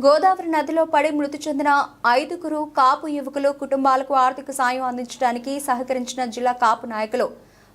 గోదావరి నదిలో పడి మృతి చెందిన ఐదుగురు కాపు యువకులు కుటుంబాలకు ఆర్థిక సాయం అందించడానికి సహకరించిన జిల్లా కాపు నాయకులు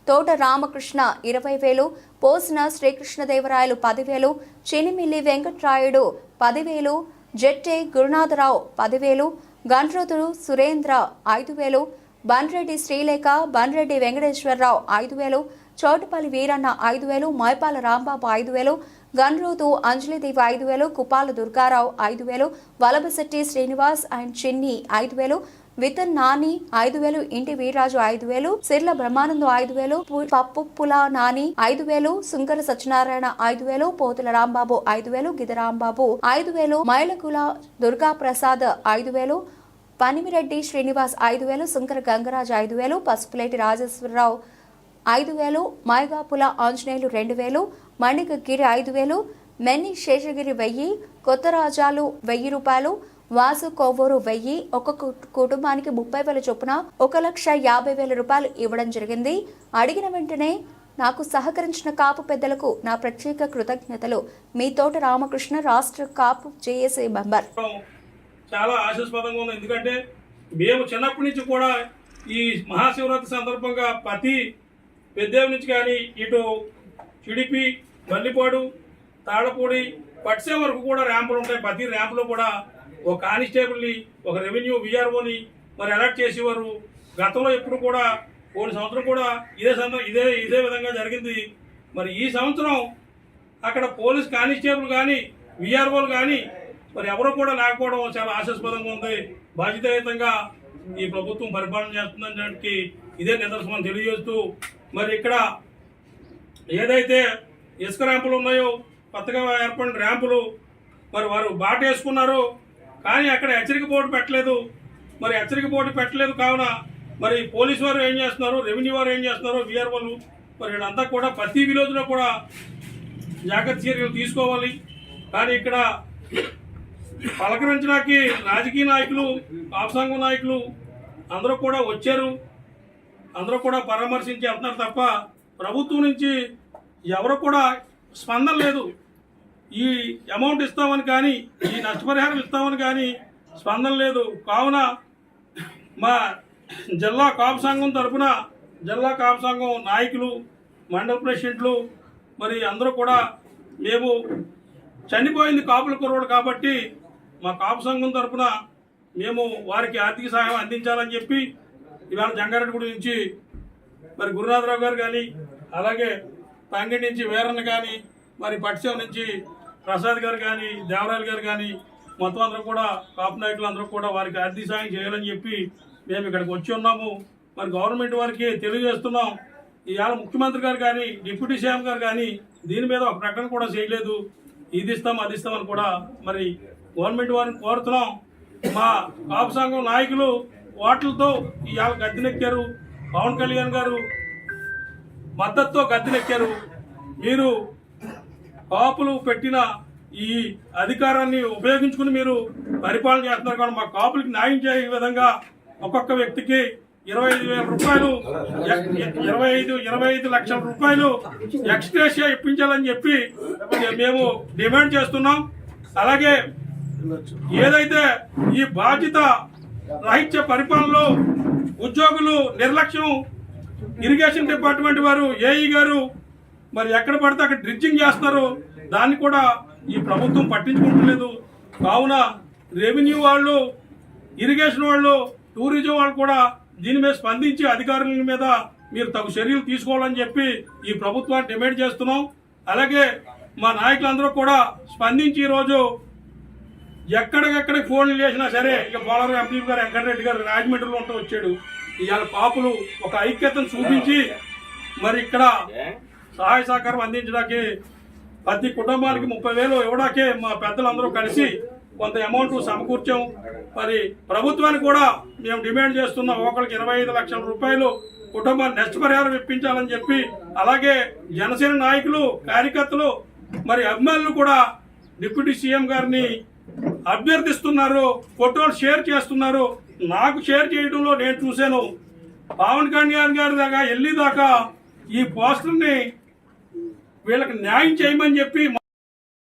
తోట రామకృష్ణ ఇరవై వేలు పోసిన శ్రీకృష్ణదేవరాయలు పదివేలు చినిమిల్లి వెంకట్రాయుడు పదివేలు జెట్టే గురునాథరావు పదివేలు గండ్రోతుడు సురేంద్ర ఐదు వేలు బన్రెడ్డి శ్రీలేఖ బన్రెడ్డి వెంకటేశ్వరరావు ఐదు వేలు చోటుపల్లి వీరన్న ఐదు వేలు మైపాల రాంబాబు ఐదు వేలు గన్రోతు అంజలిదేవి ఐదు వేలు కుపాల దుర్గారావు ఐదు వేలు వలభశెట్టి శ్రీనివాస్ అండ్ చిన్ని ఐదు వేలు వితన్ నాని ఐదు వేలు ఇంటి వీర్రాజు ఐదు వేలు సిర్ల బ్రహ్మానందం ఐదు వేలు పు- పప్పుల నాని ఐదు వేలు సుంకర సత్యనారాయణ ఐదు వేలు పోతుల రాంబాబు ఐదు వేలు గిదరాంబాబు ఐదు వేలు మైలకుల దుర్గా ప్రసాద్ ఐదు వేలు పనిమిరెడ్డి శ్రీనివాస్ ఐదు వేలు సుంకర గంగరాజు ఐదు వేలు పసుపులేటి రాజేశ్వరరావు ఐదు వేలు మాయగాపుల ఆంజనేయులు రెండు వేలు మణికగిరి ఐదు వేలు మెన్ని శేషగిరి వెయ్యి కొత్త రాజాలు వెయ్యి రూపాయలు వాసు కోవూరు వెయ్యి ఒక్కొక్క కుటుంబానికి ముప్పై వేల చొప్పున ఒక లక్ష యాభై వేల రూపాయలు ఇవ్వడం జరిగింది. అడిగిన వెంటనే నాకు సహకరించిన కాపు పెద్దలకు నా ప్రత్యేక కృతజ్ఞతలు. మీ తోట రామకృష్ణ రాష్ట్ర కాపు జేఏసీ మెంబర్. చాలా ఆశాస్పదంగా ఉంది. ఎందుకంటే మేము చిన్నప్పటి నుంచి కూడా ఈ మహాశివరాత్రి సందర్భంగా ప్రతి పెద్దేవి నుంచి కానీ ఇటు చిడిపి బల్లిపాడు తాళపూడి పట్సే వరకు కూడా ర్యాంపులు ఉంటాయి. ప్రతి ర్యాంపులో కూడా ఒక కానిస్టేబుల్ని ఒక రెవెన్యూ విఆర్ఓని మరి అలర్ట్ చేసేవారు. గతంలో ఎప్పుడు కూడా పోయిన సంవత్సరం కూడా ఇదే సంద ఇదే ఇదే విధంగా జరిగింది. మరి ఈ సంవత్సరం అక్కడ పోలీస్ కానిస్టేబుల్ కానీ విఆర్ఓలు కానీ మరి ఎవరు కూడా లేకపోవడం చాలా ఆశాస్పదంగా ఉంది. బాధ్యతాయుతంగా ఈ ప్రభుత్వం పరిపాలన చేస్తుందని దానికి ఇదే నిదర్శనం తెలియజేస్తూ మరి ఇక్కడ ఏదైతే ఇసుక ర్యాంపులు ఉన్నాయో కొత్తగా ఏర్పడిన ర్యాంపులు మరి వారు బాట వేసుకున్నారు కానీ అక్కడ హెచ్చరిక బోర్డు పెట్టలేదు. మరి హెచ్చరిక బోర్డు పెట్టలేదు కావున మరి పోలీసు వారు ఏం చేస్తున్నారు? రెవెన్యూ వారు ఏం చేస్తున్నారు? విఆర్ఓలు మరి వీళ్ళంతా కూడా ప్రతి విలేజ్లో కూడా జాగ్రత్త చర్యలు తీసుకోవాలి. కానీ ఇక్కడ పలకరించడానికి రాజకీయ నాయకులు కాపు నాయకులు అందరూ కూడా వచ్చారు. అందరూ కూడా పరామర్శించి వెళ్తున్నారు తప్ప ప్రభుత్వం నుంచి ఎవరు కూడా స్పందన లేదు. ఈ అమౌంట్ ఇస్తామని కానీ ఈ నష్టపరిహారం ఇస్తామని కానీ స్పందన లేదు. కావున మా జిల్లా కాపు సంఘం తరఫున జిల్లా కాపు సంఘం నాయకులు మండల ప్రెసిడెంట్లు మరి అందరూ కూడా మేము చనిపోయింది కాపుల కుర్రోడు కాబట్టి మా కాపు సంఘం తరఫున మేము వారికి ఆర్థిక సహాయం అందించాలని చెప్పి ఇవాళ జంగారెడ్డిగూడి నుంచి మరి గురునాథరావు గారు కానీ అలాగే తంగి నుంచి వీరన్న కానీ మరి పట్టిసేవ నుంచి ప్రసాద్ గారు కానీ దేవరాయలు గారు కానీ మొత్తం అందరూ కూడా కాపు నాయకులు అందరూ కూడా వారికి ఆర్థిక సాయం చేయాలని చెప్పి మేము ఇక్కడికి వచ్చి ఉన్నాము. మరి గవర్నమెంట్ వారికి తెలియజేస్తున్నాం. ఇవాళ ముఖ్యమంత్రి గారు కానీ డిప్యూటీ సీఎం గారు కానీ దీని మీద ఒక ప్రకటన కూడా చేయలేదు. ఇది ఇస్తాం అది ఇస్తామని కూడా మరి గవర్నమెంట్ వారిని కోరుతున్నాం. మా కాపు సంఘం నాయకులు ఓట్లతో ఇవాళ గద్దెనెక్కారు. పవన్ కళ్యాణ్ గారు మద్దతుతో గద్దెనెక్కారు. మీరు కాపులు పెట్టిన ఈ అధికారాన్ని ఉపయోగించుకుని మీరు పరిపాలన చేస్తున్నారు కానీ మా కాపులకి న్యాయం చేయ విధంగా ఒక్కొక్క వ్యక్తికి ఇరవై ఐదు వేల రూపాయలు ఎక్- ఇరవై ఐదు ఇరవై ఐదు లక్షల రూపాయలు ఎక్స్గ్రేషియా ఇప్పించాలని చెప్పి మేము డిమాండ్ చేస్తున్నాం. అలాగే ఏదైతే ఈ బాధ్యత రాహిత్య పరిపాలనలో ఉద్యోగులు నిర్లక్ష్యం. ఇరిగేషన్ డిపార్ట్మెంట్ వారు ఏఈ గారు మరి ఎక్కడ పడితే అక్కడ డ్రిడ్జింగ్ చేస్తారు. దాన్ని కూడా ఈ ప్రభుత్వం పట్టించుకుంటలేదు. కావున రెవెన్యూ వాళ్ళు ఇరిగేషన్ వాళ్ళు టూరిజం వాళ్ళు కూడా దీని మీద స్పందించి అధికారుల మీద మీరు తగు చర్యలు తీసుకోవాలని చెప్పి ఈ ప్రభుత్వాన్ని డిమాండ్ చేస్తున్నాం. అలాగే మా నాయకులందరూ కూడా స్పందించి ఈరోజు ఎక్కడికెక్కడ ఫోన్లు చేసినా సరే ఇక పోలవరం ఎంపీ గారు వెంకటరెడ్డి గారు రాజమండ్రిలో ఉంటూ వచ్చాడు. ఇవాళ పాపులు ఒక ఐక్యతను చూపించి మరి ఇక్కడ సహాయ సహకారం అందించడానికి ప్రతి కుటుంబానికి ముప్పై వేలు ఇవ్వడాకే మా పెద్దలందరూ కలిసి కొంత అమౌంట్ సమకూర్చాం. మరి ప్రభుత్వానికి కూడా మేము డిమాండ్ చేస్తున్నాం ఒకరికి ఇరవై ఐదు లక్షల రూపాయలు కుటుంబాన్ని నష్టపరిహారం ఇప్పించాలని చెప్పి అలాగే జనసేన నాయకులు కార్యకర్తలు మరి అభిమానులు కూడా డిప్యూటీ సీఎం గారిని అభ్యర్థిస్తున్నారు ఫోటోలు షేర్ చేస్తున్నారు. నాకు షేర్ చేయడంలో నేను చూశాను. పవన్ కళ్యాణ్ గారి దాకా వెళ్ళి దాకా ఈ పోస్టర్ని వీళ్ళకి న్యాయం చేయమని చెప్పి